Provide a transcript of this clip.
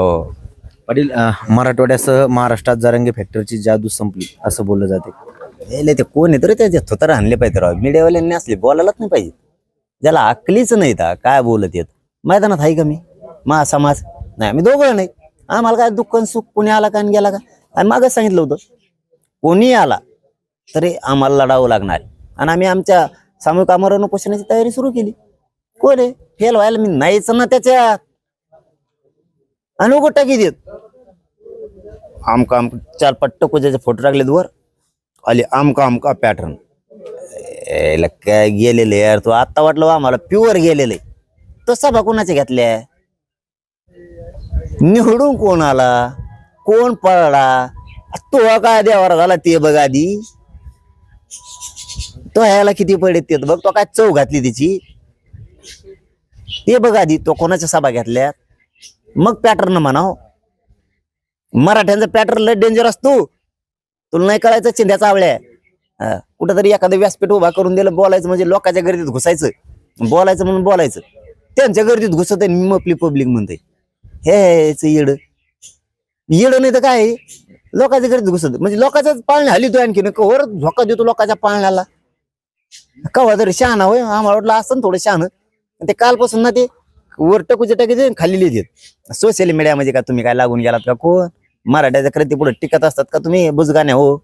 हो. पाटील अं, मराठवाड्यासह महाराष्ट्रात जारंगी फॅक्टरीची जादू संपली असं बोललं जाते. यायले ते कोण येतो रे त्याचे थोतर आणले पाहिजे राव. मीडियावाल्यांनी असले बोलायलाच नाही पाहिजे. ज्याला अकलीच नाही ता काय बोलत येत? मैदानात आहे का मी? मा समाज? नाही आम्ही दोघं नाही. आम्हाला काय दुःख आणि सुख? कोणी आला का आणि गेला का? आणि मागच सांगितलं होतं कोणी आला तरी आम्हाला लढावं लागणार. आणि आम्ही आमच्या सामूहिक आमरण उपोषणाची तयारी सुरू केली. कोण आहे? फेल व्हायला मी नाहीच ना त्याच्यात. आणि उघड टाकी देत आमका चार पट्ट कुजाचे फोटो टाकलेत वर. आले आमका आमका पॅटर्न काय गेलेले यार तो आता वाटलं बा आम्हाला प्युअर गेलेले. तो सभा कोणाच्या घेतल्या निवडून कोण आला? कोण पळला? तो काय देवारा झाला ते बघ आधी. तो ह्याला किती पडले ते बघ तो काय चव घातली तिची. ते बघ आधी तो कोणाच्या सभा घेतल्या मग पॅटर्न म्हणाव. मराठ्यांचा पॅटर्न लय डेंजर असतो तुला नाही कळायचं चिंध्याचा आवळ्या हा, कुठंतरी एखादं व्यासपीठ उभा करून दिलं बोलायचं म्हणजे लोकांच्या गर्दीत घुसायचं. बोलायचं म्हणून बोलायचं. त्यांच्या गर्दीत घुसत आहे मी आपली पब्लिक म्हणते. हेच येड. येड नाही तर काय? आहे? लोकांच्या गर्दीत घुसत. म्हणजे लोकांच्याच पाळण्या हली तो आणखी कवर झोका देतो लोकांच्या पाळण्याला. कवा तरी शहाणा होय आम्हाला वाटलं असं थोडं शहाण. ते कालपासून ना ते वर टकूचे टाकायचे खाली लिहित सोशल मीडियामध्ये का तुम्ही काय लागून गेलात का कोण? मराठ्याच्या क्रांती पुढे टिकत असतात का तुम्ही? बुजगाने हो.